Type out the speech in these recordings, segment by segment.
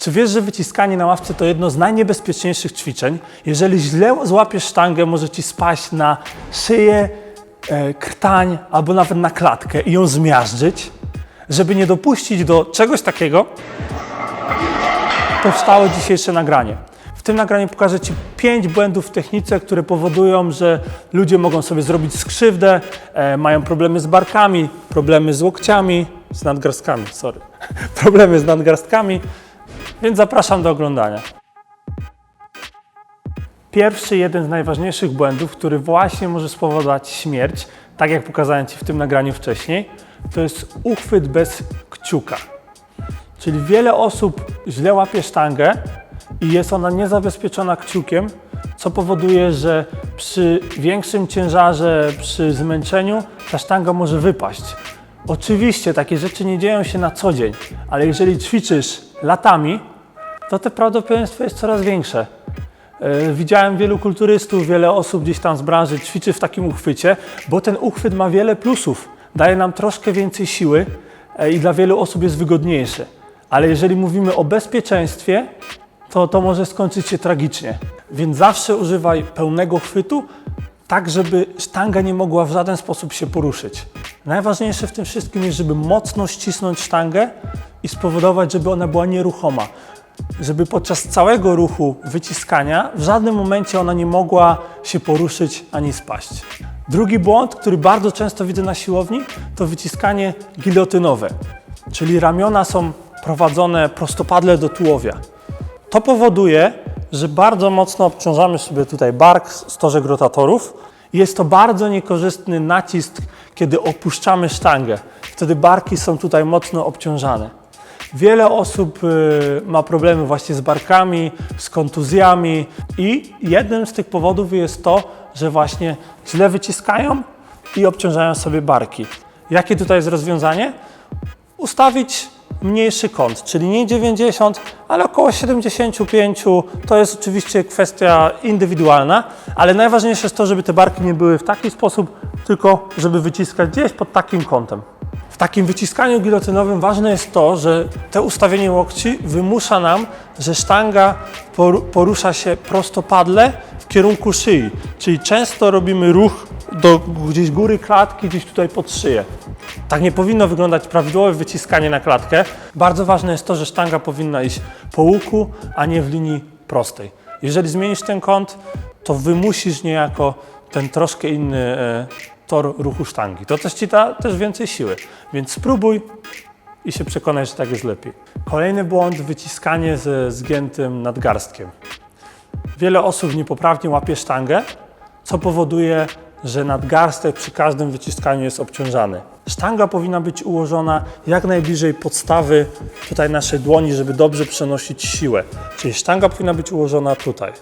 Czy wiesz, że wyciskanie na ławce to jedno z najniebezpieczniejszych ćwiczeń? Jeżeli źle złapiesz sztangę, może ci spaść na szyję, e, krtań albo nawet na klatkę i ją zmiażdżyć. Żeby nie dopuścić do czegoś takiego, powstało dzisiejsze nagranie. W tym nagraniu pokażę Ci pięć błędów w technice, które powodują, że ludzie mogą sobie zrobić skrzywdę, e, mają problemy z barkami, problemy z łokciami, z nadgarstkami, sorry, problemy z nadgarstkami, więc zapraszam do oglądania. Pierwszy, jeden z najważniejszych błędów, który właśnie może spowodować śmierć, tak jak pokazałem Ci w tym nagraniu wcześniej, to jest uchwyt bez kciuka. Czyli wiele osób źle łapie sztangę i jest ona niezabezpieczona kciukiem, co powoduje, że przy większym ciężarze, przy zmęczeniu ta sztanga może wypaść. Oczywiście takie rzeczy nie dzieją się na co dzień, ale jeżeli ćwiczysz latami, to te prawdopodobieństwo jest coraz większe. E, Widziałem wielu kulturystów, wiele osób gdzieś tam z branży ćwiczy w takim uchwycie, bo ten uchwyt ma wiele plusów. Daje nam troszkę więcej siły e, i dla wielu osób jest wygodniejszy. Ale jeżeli mówimy o bezpieczeństwie, to to może skończyć się tragicznie. Więc zawsze używaj pełnego chwytu, tak żeby sztanga nie mogła w żaden sposób się poruszyć. Najważniejsze w tym wszystkim jest, żeby mocno ścisnąć sztangę i spowodować, żeby ona była nieruchoma. Żeby podczas całego ruchu wyciskania w żadnym momencie ona nie mogła się poruszyć ani spaść. Drugi błąd, który bardzo często widzę na siłowni, to wyciskanie gilotynowe, czyli ramiona są prowadzone prostopadle do tułowia. To powoduje, że bardzo mocno obciążamy sobie tutaj bark, stożek rotatorów. Jest to bardzo niekorzystny nacisk, kiedy opuszczamy sztangę. Wtedy barki są tutaj mocno obciążane. Wiele osób y, ma problemy właśnie z barkami, z kontuzjami i jednym z tych powodów jest to, że właśnie źle wyciskają i obciążają sobie barki. Jakie tutaj jest rozwiązanie? ustawić mniejszy kąt, czyli nie 90, ale około 75. To jest oczywiście kwestia indywidualna, ale najważniejsze jest to, żeby te barki nie były w taki sposób, tylko żeby wyciskać gdzieś pod takim kątem. W takim wyciskaniu gilotynowym ważne jest to, że te ustawienie łokci wymusza nam, że sztanga por- porusza się prostopadle w kierunku szyi, czyli często robimy ruch do gdzieś góry klatki, gdzieś tutaj pod szyję. Tak nie powinno wyglądać prawidłowe wyciskanie na klatkę. Bardzo ważne jest to, że sztanga powinna iść po łuku, a nie w linii prostej. Jeżeli zmienisz ten kąt, to wymusisz niejako ten troszkę inny e, tor ruchu sztangi. To też ci da też więcej siły. Więc spróbuj i się przekonaj, że tak jest lepiej. Kolejny błąd, wyciskanie ze zgiętym nadgarstkiem. Wiele osób niepoprawnie łapie sztangę, co powoduje, że nadgarstek przy każdym wyciskaniu jest obciążany. Sztanga powinna być ułożona jak najbliżej podstawy tutaj naszej dłoni, żeby dobrze przenosić siłę. Czyli sztanga powinna być ułożona tutaj.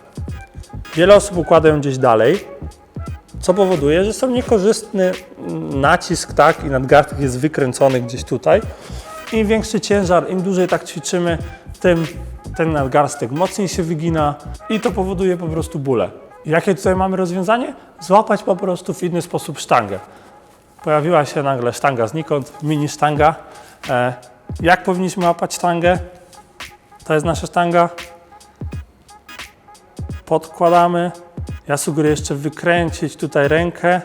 Wiele osób układa ją gdzieś dalej, co powoduje, że są niekorzystny nacisk, tak, i nadgarstek jest wykręcony gdzieś tutaj. Im większy ciężar, im dłużej tak ćwiczymy, tym ten nadgarstek mocniej się wygina i to powoduje po prostu bóle. Jakie tutaj mamy rozwiązanie? Złapać po prostu w inny sposób sztangę. Pojawiła się nagle sztanga znikąd, mini sztanga. E, jak powinniśmy łapać sztangę? To jest nasza sztanga. Podkładamy. Ja sugeruję jeszcze wykręcić tutaj rękę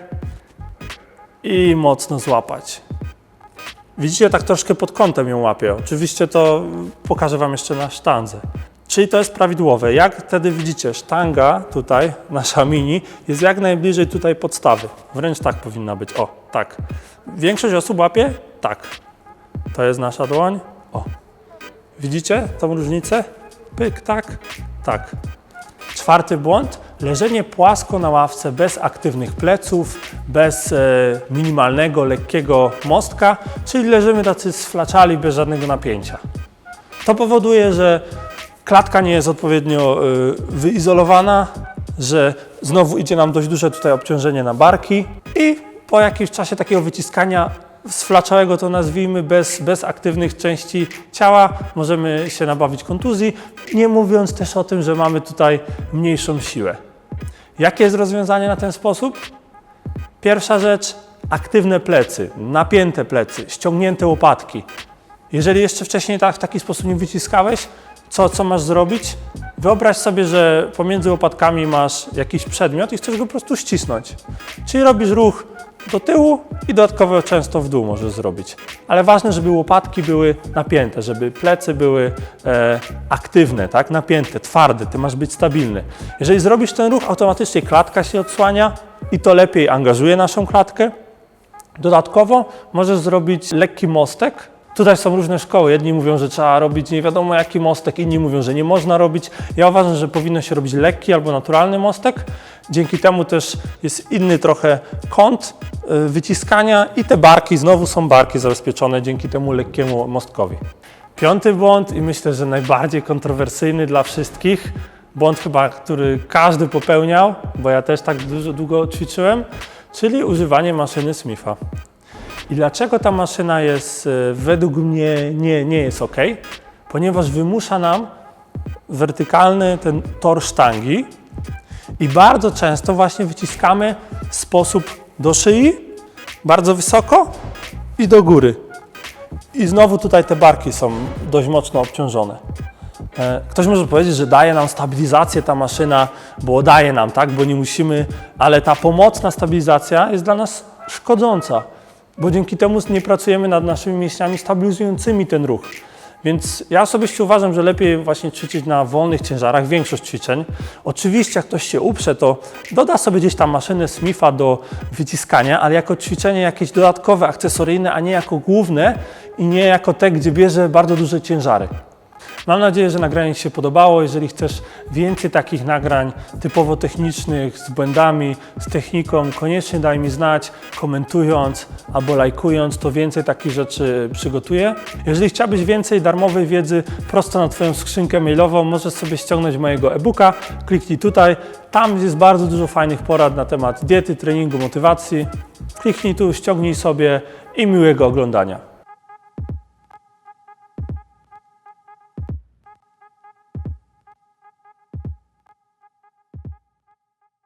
i mocno złapać. Widzicie, tak troszkę pod kątem ją łapię. Oczywiście to pokażę Wam jeszcze na sztandze. Czyli to jest prawidłowe. Jak wtedy widzicie, sztanga tutaj, nasza mini, jest jak najbliżej tutaj podstawy. Wręcz tak powinna być. O, tak. Większość osób łapie tak. To jest nasza dłoń. O. Widzicie tą różnicę? Pyk, tak, tak. Czwarty błąd. Leżenie płasko na ławce bez aktywnych pleców, bez e, minimalnego, lekkiego mostka, czyli leżymy tacy sflaczali bez żadnego napięcia. To powoduje, że klatka nie jest odpowiednio y, wyizolowana, że znowu idzie nam dość duże tutaj obciążenie na barki i po jakimś czasie takiego wyciskania sflaczałego to nazwijmy, bez, bez aktywnych części ciała, możemy się nabawić kontuzji, nie mówiąc też o tym, że mamy tutaj mniejszą siłę. Jakie jest rozwiązanie na ten sposób? Pierwsza rzecz, aktywne plecy, napięte plecy, ściągnięte łopatki. Jeżeli jeszcze wcześniej tak, w taki sposób nie wyciskałeś, Co, co masz zrobić? Wyobraź sobie, że pomiędzy łopatkami masz jakiś przedmiot i chcesz go po prostu ścisnąć. Czyli robisz ruch do tyłu i dodatkowo często w dół możesz zrobić. Ale ważne, żeby łopatki były napięte, żeby plecy były e, aktywne, tak? napięte, twarde, ty masz być stabilny. Jeżeli zrobisz ten ruch, automatycznie klatka się odsłania i to lepiej angażuje naszą klatkę. Dodatkowo możesz zrobić lekki mostek. Tutaj są różne szkoły. Jedni mówią, że trzeba robić nie wiadomo jaki mostek, inni mówią, że nie można robić. Ja uważam, że powinno się robić lekki albo naturalny mostek. Dzięki temu też jest inny trochę kąt y, wyciskania i te barki, znowu są barki zabezpieczone dzięki temu lekkiemu mostkowi. Piąty błąd i myślę, że najbardziej kontrowersyjny dla wszystkich, błąd chyba, który każdy popełniał, bo ja też tak dużo długo ćwiczyłem, czyli używanie maszyny Smitha. I dlaczego ta maszyna jest e, według mnie nie, nie jest ok? Ponieważ wymusza nam wertykalny ten tor sztangi i bardzo często właśnie wyciskamy w sposób do szyi, bardzo wysoko i do góry. I znowu tutaj te barki są dość mocno obciążone. E, Ktoś może powiedzieć, że daje nam stabilizację ta maszyna, bo daje nam, tak, bo nie musimy, ale ta pomocna stabilizacja jest dla nas szkodząca, bo dzięki temu nie pracujemy nad naszymi mięśniami stabilizującymi ten ruch. Więc ja osobiście uważam, że lepiej właśnie ćwiczyć na wolnych ciężarach, większość ćwiczeń. Oczywiście jak ktoś się uprze, to doda sobie gdzieś tam maszynę Smitha do wyciskania, ale jako ćwiczenie jakieś dodatkowe, akcesoryjne, a nie jako główne i nie jako te, gdzie bierze bardzo duże ciężary. Mam nadzieję, że nagranie Ci się podobało. Jeżeli chcesz więcej takich nagrań typowo technicznych, z błędami, z techniką, koniecznie daj mi znać, komentując albo lajkując, to więcej takich rzeczy przygotuję. Jeżeli chciałbyś więcej darmowej wiedzy prosto na Twoją skrzynkę mailową, możesz sobie ściągnąć mojego e-booka. Kliknij tutaj. Tam jest bardzo dużo fajnych porad na temat diety, treningu, motywacji. Kliknij tu, ściągnij sobie i miłego oglądania.